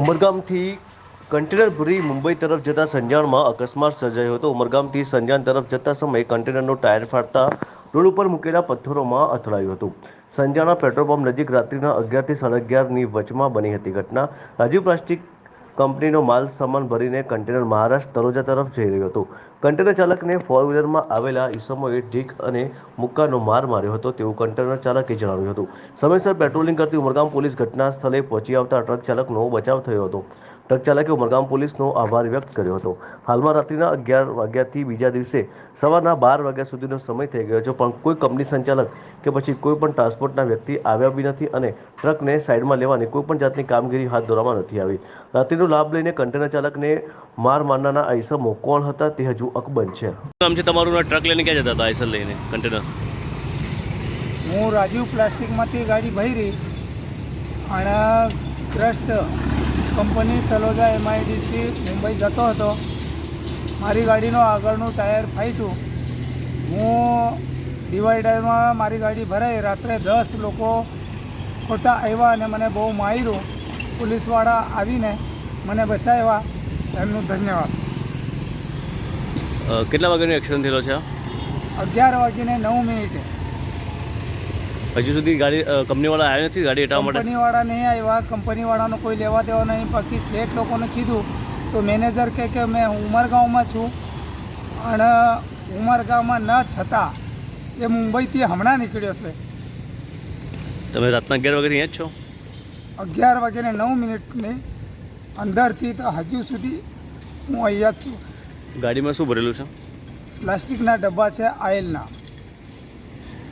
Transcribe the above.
ઉમરગામથી container ભરી મુંબઈ તરફ જતા સંજાણમાં અકસ્માત સર્જાયો હતો. ઉમરગામથી સંજાણ તરફ જતા સમયે કન્ટેનરનો ટાયર ફાટતા રોડ ઉપર મૂકેલા પથ્થરોમાં અથડાયું હતું. સંજાણા પેટ્રોલ પંપ નજીક રાત્રિના અગિયારથી સાડા અગિયારની વચમાં બની હતી ઘટના. રાજીવ પ્લાસ્ટિક કંપનીનો માલ સામાન ભરીને કન્ટેનર મહારાષ્ટ્ર તળોજા તરફ જઈ રહ્યું હતું. કન્ટેનર ચાલકને ફોર વ્હીલરમાં આવેલા ઈસમોએ ઢીક અને મુક્કાનો માર માર્યો હતો તેવું કન્ટેનર ચાલકે જણાવ્યું હતું. સમયસર પેટ્રોલિંગ કરતી ઉમરગામ પોલીસ ઘટના સ્થળે પહોંચી આવતા ટ્રક ચાલકનો બચાવ થયો હતો. ટ્રક ચાલકે ઉમરગામ પોલીસનો આભાર વ્યક્ત કર્યો હતો. હાલમાં રાત્રિના અગિયાર વાગ્યાથી બીજા દિવસે સવારના બાર વાગ્યા સુધીનો સમય થઈ ગયો છે પણ કોઈ કંપની સંચાલક કે પછી કોઈ પણ ટ્રાન્સપોર્ટના વ્યક્તિ આવ્યા બી નથી અને ટ્રકને સાઈડમાં લેવાની કોઈ પણ જાતની કામગીરી હાથ ધરવામાં નથી આવી. રાત્રિનો લાભ લઈને કન્ટેનર ચાલકને માર મારનારના આઈસમો ઈસમો કોણ હતા તે હજુ અકબંધ છે. નામ છે તમારું ટ્રક લઈને ક્યાં જતા હતા આઈસર લઈને કન્ટેનર? હું રાજીવ પ્લાસ્ટિકમાંથી ગાડી ભરી અને crust company Taloja MIDC Mumbai જતો હતો. મારી ગાડીનો આગળનું ટાયર ફાટ્યું. હું ડિવાઈડરમાં મારી ગાડી ભરાઈ. રાત્રે દસ લોકો ખોટા આવ્યા અને મને બહુ માર્યું. પોલીસવાળા આવીને મને બચાવ્યા. એમનું ધન્યવાદ. કેટલા વાગ્યાનો એક્સિડન્ટ થયેલો છે? અગિયાર વાગીને નવ મિનિટે. હજુ સુધી ગાડી કંપનીવાળા આવ્યા નથી ગાડી એટલા માટે? કંપનીવાળા નહીં આવ્યા. કંપનીવાળાનો કોઈ લેવા દેવા નહીં. બાકી શેઠ લોકોને કીધું તો મેનેજર કહે કે મેં ઉમરગાંવમાં છું. અને ઉમરગાંવમાં ન છતાં એ મુંબઈથી હમણાં નીકળ્યો છે. તમે રાતના અગિયાર વાગે અહીંયા જ છો? અગિયાર વાગ્યાને નવ મિનિટની અંદરથી તો હજુ સુધી હું અહીંયા જ છું. ગાડીમાં શું ભરેલું છે? પ્લાસ્ટિકના ડબ્બા છે આયલના.